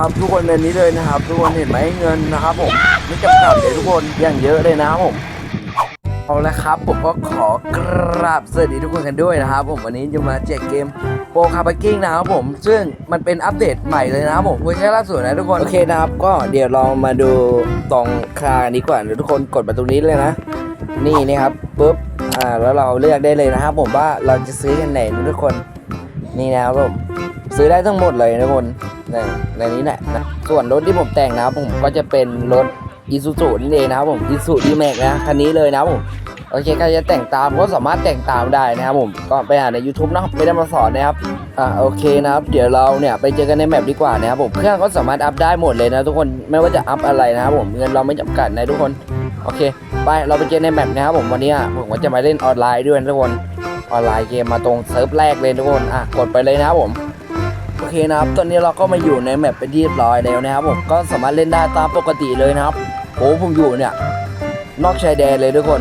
ครับทุกคนในนี้เลยนะครับ ทุกคนเห็นไหมเงินนะครับ ผมไม่จำกัดเลยทุกคนอย่างเยอะเลยนะครับผมเอาละครับ ผมก็ขอกราบสวัสดีทุกคนกันด้วยนะครับ ผมวันนี้จะมาแจกเกมโปรคาร์บกิ้งนะครับผมซึ่งมันเป็นอัปเดตใหม่เลยนะครับผมเวอร์ชันล่าสุดนะทุกคนโอเคนะครับ ก็เดี๋ยวเรามาดูตรงคลากันดีกว่าเดี๋ยวทุกคนกดมาตรงนี้เลยนะ นี่นะครับปุ๊บอ่าแล้วเราเลือกได้เลยนะครับ ผมว่าเราจะซื้อกันไหนทุกคนนี่นะครับผมซื้อได้ทั้งหมดเลยนะทุกคน ในในนี้แหละนะส่วนรถที่ผมแต่งนะครับผมก็จะเป็นรถอีซูซูนี่เองนะครับผมอีซูดีแม็กนะคันนี้เลยนะครับผมโอเคใครจะแต่งตามก็สามารถแต่งตามได้นะครับผมก็ไปหาใน YouTube นะครับไม่ได้มาสอนนะครับอ่าโอเคนะครับ เดี๋ยวเราเนี่ยไปเจอกันในแมปดีกว่านะครับผมเครื่องก็สามารถอัพได้หมดเลยนะทุกคนไม่ว่าจะอัพอะไรนะครับผมเงินเราไม่จำกัดนะทุกคนโอเค ไปเราไปเจอในแมปนะครับผมวันนี้ผมก็จะมาเล่นออนไลน์ด้วยทุกคนออนไลน์เกมมาตรงเซิร์ฟแรกเลยทุกคนอะกดไปเลยนะครับผม โอเคนะครับ ตอนนี้เราก็มาอยู่ในแมปเป็นที่เรียบร้อยแล้วนะครับผมก็สามารถเล่นได้ตามปกติเลยนะครับโอ้ผมอยู่เนี่ย นอกชายแดนเลยทุกคน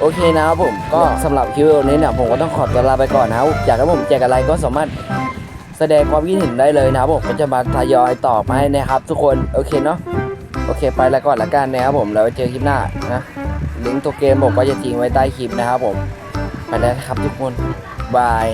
โอเคนะครับผมก็สำหรับคลิปวิดีโอนี้เนี่ยผมก็ต้องขอตัวลาไปก่อนนะครับอยากให้ผมแจกอะไรก็สามารถแสดงความคิดเห็นได้เลยนะครับผมก็จะมาทยอยตอบมาให้นะครับ ทุกคนโอเคเนาะโอเคไปแล้วก่อนละกันนะครับผมแล้วไว้เจอคลิปหน้านะลิงก์ตัวเกมผมก็จะทิ้งไว้ใต้คลิปนะครับผมไปแล้วนะครับทุกคนบาย